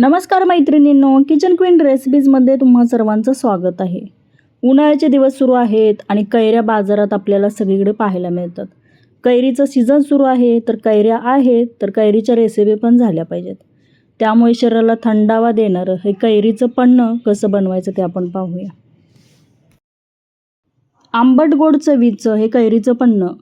नमस्कार मैत्रिणींनो kitchen queen रेसिपीजमध्ये तुम्हा सर्वांचं स्वागत आहे. उन्हाळ्याचे दिवस सुरू आहेत आणि कैऱ्या बाजारात आपल्याला सगळीकडे पाहायला मिळतात. कैरीचं सीझन सुरू आहे तर कैऱ्या आहेत तर कैरीच्या रेसिपी पण झाल्या पाहिजेत. त्यामुळे शरीराला थंडावा देणारं हे कैरीचं पन्नं कसं बनवायचं ते आपण पाहूया. आंबट गोड चवीचं हे कैरीचं पन्नं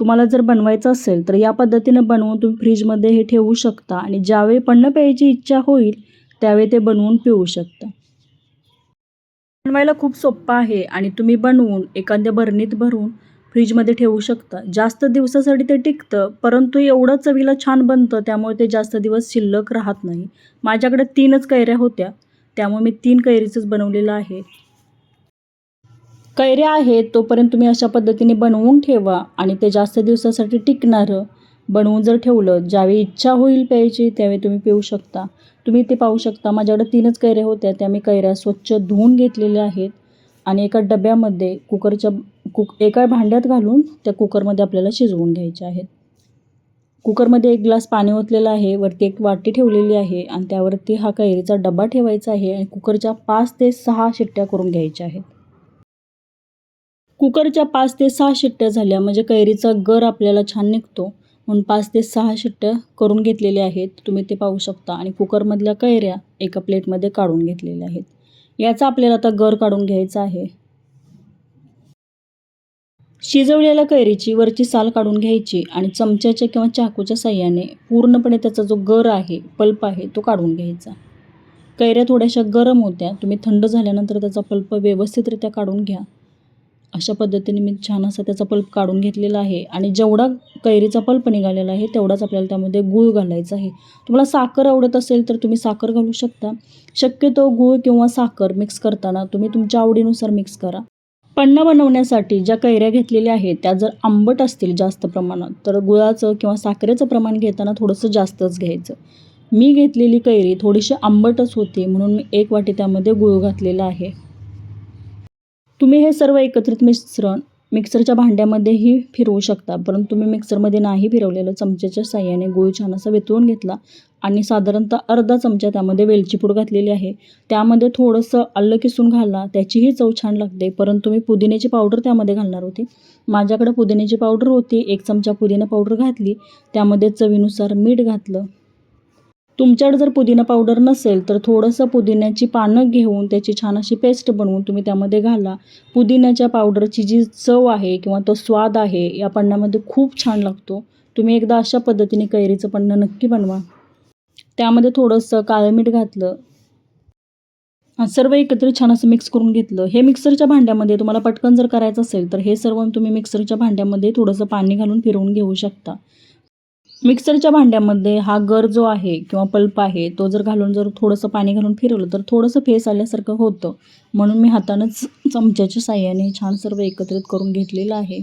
तुम्हाला जर बनवायचं असेल तर या पद्धतीनं बनवून तुम्ही फ्रीजमध्ये हे ठेवू शकता आणि ज्यावेळी पन्न प्यायची इच्छा होईल त्यावेळी ते बनवून पिऊ शकता. बनवायला खूप सोप्पं आहे आणि तुम्ही बनवून एखाद्या बरणीत भरून फ्रीजमध्ये ठेवू शकता. जास्त दिवसासाठी ते टिकतं परंतु एवढं चवीला छान बनतं त्यामुळे ते जास्त दिवस शिल्लक राहत नाही. माझ्याकडे तीनच कैऱ्या होत्या त्यामुळे मी तीन कैरीचंच बनवलेलं आहे. कैऱ्या आहेत तोपर्यंत तुम्ही अशा पद्धतीने बनवून ठेवा आणि ते जास्त दिवसासाठी टिकणारं. बनवून जर ठेवलं ज्यावेळी इच्छा होईल प्यायची त्यावेळी तुम्ही पिऊ शकता. तुम्ही ते पाहू शकता माझ्याकडे तीनच कैऱ्या होत्या त्या मी कैऱ्या स्वच्छ धुवून घेतलेल्या आहेत आणि एका डब्यामध्ये कुकरच्या कुक एका भांड्यात घालून त्या कुकरमध्ये आपल्याला शिजवून घ्यायच्या आहेत. कुकरमध्ये एक ग्लास पाणी ओतलेलं आहे वरती एक वाटी ठेवलेली आहे आणि त्यावरती हा कैरीचा डबा ठेवायचा आहे आणि कुकरच्या पाच ते सहा शिट्ट्या करून घ्यायच्या आहेत. कुकरच्या पाच ते सहा शिट्ट्या झाल्या. म्हणजे कैरीचा गर आपल्याला छान निघतो. म्हणून पाच ते सहा शिट्ट्या करून घेतलेल्या आहेत. तुम्ही ते पाहू शकता. आणि कुकरमधल्या कैऱ्या एका प्लेटमध्ये काढून घेतलेल्या आहेत. याचा आपल्याला आता गर काढून घ्यायचा आहे. शिजवलेल्या कैरीची वरची साल काढून घ्यायची आणि चमच्याच्या किंवा चाकूच्या साह्याने पूर्णपणे त्याचा जो गर आहे पल्प आहे तो काढून घ्यायचा. कैऱ्या थोड्याशा गरम होत्या. तुम्ही थंड झाल्यानंतर त्याचा पल्प व्यवस्थितरित्या काढून घ्या. अशा पद्धतीने मी छान असा त्याचा पल्प काढून घेतलेला आहे. आणि जेवढा कैरीचा पल्प निघालेला आहे तेवढाच आपल्याला त्यामध्ये गूळ घालायचा आहे. तुम्हाला साखर आवडत असेल तर तुम्ही साखर घालू शकता. शक्यतो गूळ किंवा साखर मिक्स करताना तुम्ही तुमच्या आवडीनुसार मिक्स करा. पन्ना बनवण्यासाठी ज्या कैऱ्या घेतलेल्या आहेत त्या जर आंबट असतील जास्त प्रमाणात तर गुळाचं किंवा साखरेचं प्रमाण घेताना थोडंसं जास्तच घ्यायचं. मी घेतलेली कैरी थोडीशी आंबटच होती म्हणून मी एक वाटी त्यामध्ये गुळ घातलेला आहे. तुम्ही हे सर्व एकत्रित मिश्रण मिक्सरच्या भांड्यामध्येही फिरवू शकता परंतु तुम्ही मिक्सरमध्ये नाही फिरवलेलं. चमच्याच्या साह्याने गूळ छान असा वितळून घेतला आणि साधारणतः अर्धा चमचा त्यामध्ये वेलची पूड घातलेली आहे. त्यामध्ये थोडंसं आलं किसून घाला त्याचीही चव छान लागते परंतु मी पुदिन्याची पावडर त्यामध्ये घालणार होती. माझ्याकडे पुदिन्याची पावडर होती एक चमचा पुदिना पावडर घातली त्यामध्ये चवीनुसार मीठ घातलं तुमच्याकडे जर पुदिना पावडर नसेल तर थोडंसं पुदिन्याची पानं घेऊन त्याची छान अशी पेस्ट बनवून तुम्ही त्यामध्ये घाला. पुदिन्याच्या पावडरची जी चव आहे किंवा तो स्वाद आहे या पन्नामध्ये खूप छान लागतो. तुम्ही एकदा अशा पद्धतीने कैरीचं पन्नं नक्की बनवा. त्यामध्ये थोडंसं काळं मीठ घातलं. सर्व एकत्रित छान असं मिक्स करून घेतलं. हे मिक्सरच्या भांड्यामध्ये तुम्हाला पटकन जर करायचं असेल तर हे सर्व तुम्ही मिक्सरच्या भांड्यामध्ये थोडंसं पाणी घालून फिरवून घेऊ शकता. मिक्सरच्या भांड्यामध्ये हा गर जो आहे किंवा पल्प आहे तो जर घालून जर थोडंसं पाणी घालून फिरवलं तर थोडंसं फेस आल्यासारखं होतं. म्हणून मी हातानंच चमच्याच्या साह्याने छान सर्व एकत्रित करून घेतलेलं आहे.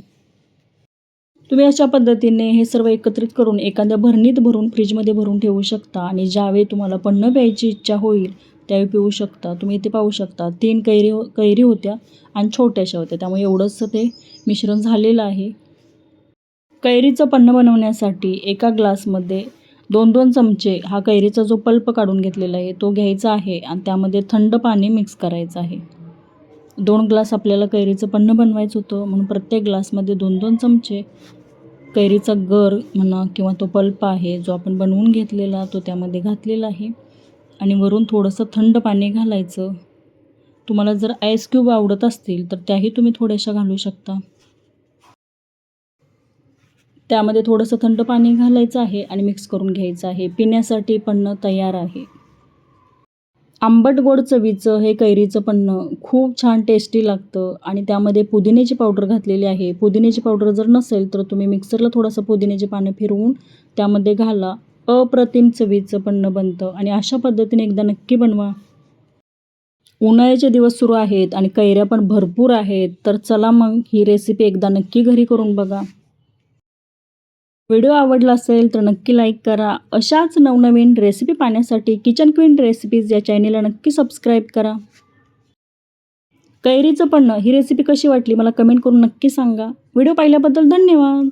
तुम्ही अशा पद्धतीने हे सर्व एकत्रित करून एखाद्या भरणीत भरून फ्रीजमध्ये भरून ठेवू शकता आणि ज्यावेळी तुम्हाला पन्नं प्यायची इच्छा होईल त्यावेळी पिऊ शकता. तुम्ही इथे पाहू शकता तीन कैरी हो कैरी होत्या आणि छोट्याशा होत्या. त्यामुळे एवढंसं ते मिश्रण झालेलं आहे. कैरीचं पन्नं बनवण्यासाठी एका ग्लासमध्ये दोन दोन चमचे हा कैरीचा जो पल्प काढून घेतलेला आहे तो घ्यायचा आहे आणि त्यामध्ये थंड पाणी मिक्स करायचं आहे. दोन ग्लास आपल्याला कैरीचं पन्नं बनवायचं होतं म्हणून प्रत्येक ग्लासमध्ये दोन दोन चमचे कैरीचा गर म्हणा किंवा तो पल्प आहे जो आपण बनवून घेतलेला तो त्यामध्ये घातलेला आहे. आणि वरून थोडंसं थंड पाणी घालायचं. तुम्हाला जर आईस क्यूब आवडत असतील तर त्याही तुम्ही थोड्याशा घालू शकता. त्यामध्ये थोडंसं थंड पाणी घालायचं आहे आणि मिक्स करून घ्यायचं आहे. पिण्यासाठी पन्नं तयार आहे. आंबट गोड चवीचं हे कैरीचं पन्नं खूप छान टेस्टी लागतं आणि त्यामध्ये पुदिन्याची पावडर घातलेली आहे. पुदिन्याची पावडर जर नसेल तर तुम्ही मिक्सरला थोडंसं पुदिन्याची पानं फिरवून त्यामध्ये घाला. अप्रतिम चवीचं पन्नं बनतं आणि अशा पद्धतीने एकदा नक्की बनवा. उन्हाळ्याचे दिवस सुरू आहेत आणि कैऱ्या पण भरपूर आहेत. तर चला मग ही रेसिपी एकदा नक्की घरी करून बघा. व्हिडिओ आवडला असेल तर नक्की लाईक करा. अशाच नवनवीन रेसिपी पाहण्यासाठी किचन क्वीन रेसिपीज या चॅनेलला नक्की सबस्क्राईब करा. कैरीचं पन्नं ही रेसिपी कशी वाटली मला कमेंट करून नक्की सांगा. व्हिडिओ पाहिल्याबद्दल धन्यवाद.